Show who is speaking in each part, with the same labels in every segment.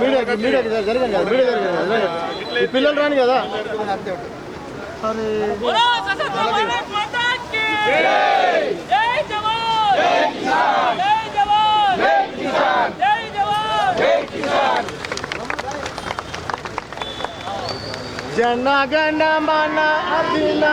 Speaker 1: మీడియాకి మీడియాకి జరిగింది కదా మీడియా జరిగింది పిల్లలు రాని కదా? అరే జనగణ మన అభినా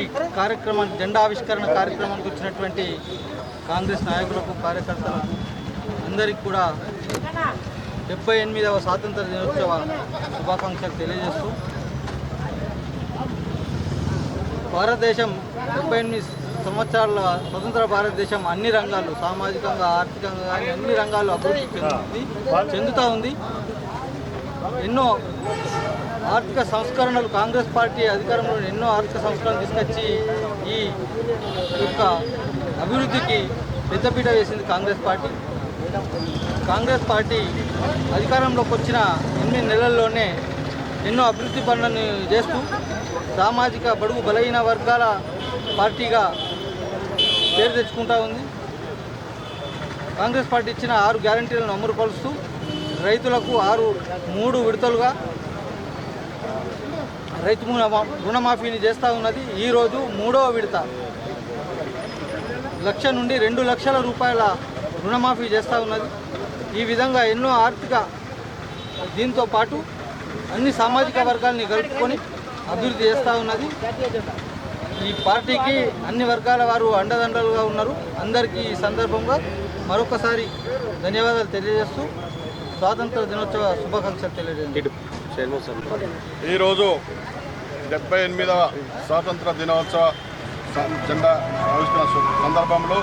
Speaker 2: ఈ కార్యక్రమాన్ని జెండా ఆవిష్కరణ కార్యక్రమానికి వచ్చినటువంటి కాంగ్రెస్ నాయకులకు కార్యకర్తలకు అందరికీ కూడా డెబ్బై ఎనిమిదవ స్వాతంత్ర దినోత్సవ శుభాకాంక్షలు తెలియజేస్తూ భారతదేశం డెబ్బై ఎనిమిది సంవత్సరాల స్వతంత్ర భారతదేశం అన్ని రంగాలు సామాజికంగా ఆర్థికంగా కానీ అన్ని రంగాల్లో అభివృద్ధి చెందుతుంది చెందుతూ ఉంది. ఎన్నో ఆర్థిక సంస్కరణలు కాంగ్రెస్ పార్టీ అధికారంలో ఎన్నో ఆర్థిక సంస్కరణలు తీసుకొచ్చి ఈ యొక్క అభివృద్ధికి పెద్దపీట వేసింది కాంగ్రెస్ పార్టీ. కాంగ్రెస్ పార్టీ అధికారంలోకి వచ్చిన ఎనిమిది నెలల్లోనే ఎన్నో అభివృద్ధి పనులను చేస్తూ సామాజిక బడుగు బలహీన వర్గాల పార్టీగా పేరు తెచ్చుకుంటా ఉంది. కాంగ్రెస్ పార్టీ ఇచ్చిన ఆరు గ్యారంటీలను అమలుపరుస్తూ రైతులకు ఆరు మూడు విడతలుగా రైతు రుణమాఫీని చేస్తూ ఉన్నది. ఈరోజు మూడవ విడత. లక్ష నుండి రెండు లక్షల రూపాయల రుణమాఫీ చేస్తూ ఉన్నది. ఈ విధంగా ఎన్నో ఆర్థిక దీంతో పాటు అన్ని సామాజిక వర్గాల్ని కలుపుకొని అభివృద్ధి చేస్తూ ఉన్నది. ఈ పార్టీకి అన్ని వర్గాల వారు అండదండలుగా ఉన్నారు. అందరికీ ఈ సందర్భంగా మరొకసారి ధన్యవాదాలు తెలియజేస్తూ స్వాతంత్ర దినోత్సవ శుభాకాంక్షలు తెలియజేయండి.
Speaker 3: ఈరోజు డెబ్బై ఎనిమిదవ స్వాతంత్ర దినోత్సవ జెండా ఆవిష్కరణ సు- సందర్భంలో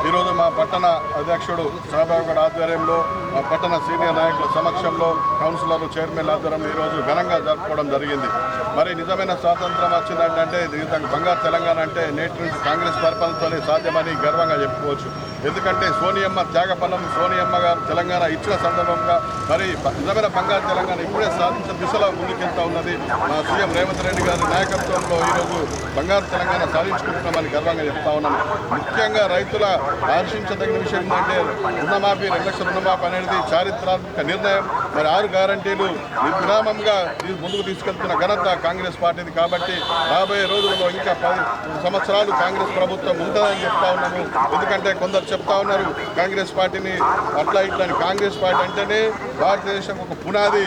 Speaker 3: ఈరోజు మా పట్టణ అధ్యక్షుడు చంద్రబాబు గారి ఆధ్వర్యంలో మా పట్టణ సీనియర్ నాయకుల సమక్షంలో కౌన్సిలర్లు చైర్మన్ ఆధ్వర్యంలో ఈరోజు ఘనంగా జరుపుకోవడం జరిగింది. మరి నిజమైన స్వాతంత్రం వచ్చిందంటే ఇది బంగారు తెలంగాణ అంటే నేటి నుంచి కాంగ్రెస్ పరిపాలనతోనే సాధ్యమని గర్వంగా చెప్పుకోవచ్చు. ఎందుకంటే సోనియమ్మ త్యాగపల్లం సోనియమ్మ గారు తెలంగాణ ఇచ్చిన సందర్భంగా మరి నిజమైన బంగారు తెలంగాణ ఇప్పుడే సాధించిన దిశలో ముందుకెళ్తా ఉన్నది మా సీఎం రేవంత్ రెడ్డి గారి నాయకత్వంలో ఈరోజు బంగారు తెలంగాణ సాధించుకుంటున్నామని గర్వంగా చెప్తా ఉన్నాను ముఖ్యంగా రైతుల ఆశించదగిన విషయం ఏంటంటే రుణమాఫీ రెండు లక్షల రుణమాఫీ అనేది చారిత్రాత్మక నిర్ణయం. మరి ఆరు గ్యారంటీలు విరామంగా ముందుకు తీసుకెళ్తున్న ఘనత కాంగ్రెస్ పార్టీది కాబట్టి రాబోయే రోజుల్లో ఇంకా పది సంవత్సరాలు కాంగ్రెస్ ప్రభుత్వం ఉంటుందని చెప్తా ఉన్నాము. ఎందుకంటే కొందరు చెప్తా ఉన్నారు కాంగ్రెస్ పార్టీని అట్లా ఇట్లా కాంగ్రెస్ పార్టీ అంటేనే భారతదేశం ఒక పునాది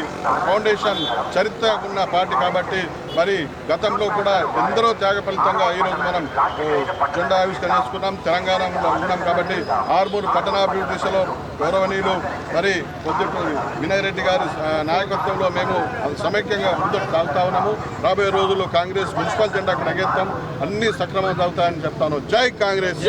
Speaker 3: ఫౌండేషన్ చరిత్ర ఉన్న పార్టీ కాబట్టి మరి గతంలో కూడా ఎందరో త్యాగ ఫలితంగా ఈరోజు మనం జెండా ఆవిష్కరణ చేసుకున్నాం. తెలంగాణలో ఉన్నాం కాబట్టి ఆర్మూరు పట్టణాభివృద్ధి దిశలో గౌరవనీయులు మరి పొద్దుటూరి వినయ్ రెడ్డి గారి నాయకత్వంలో మేము సమైక్యంగా ముందుకు సాగుతా ఉన్నాము. రాబోయే రోజుల్లో కాంగ్రెస్ మున్సిపల్ జెండాకు నగెత్తాం. అన్ని సక్రమంగా సాగుతాయని చెప్తాను. జై కాంగ్రెస్!